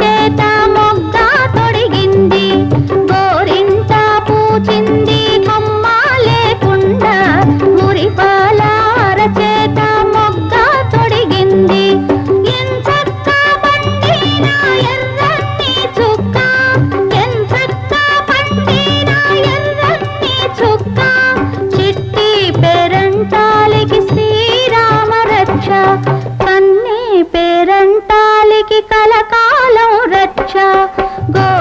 చేత go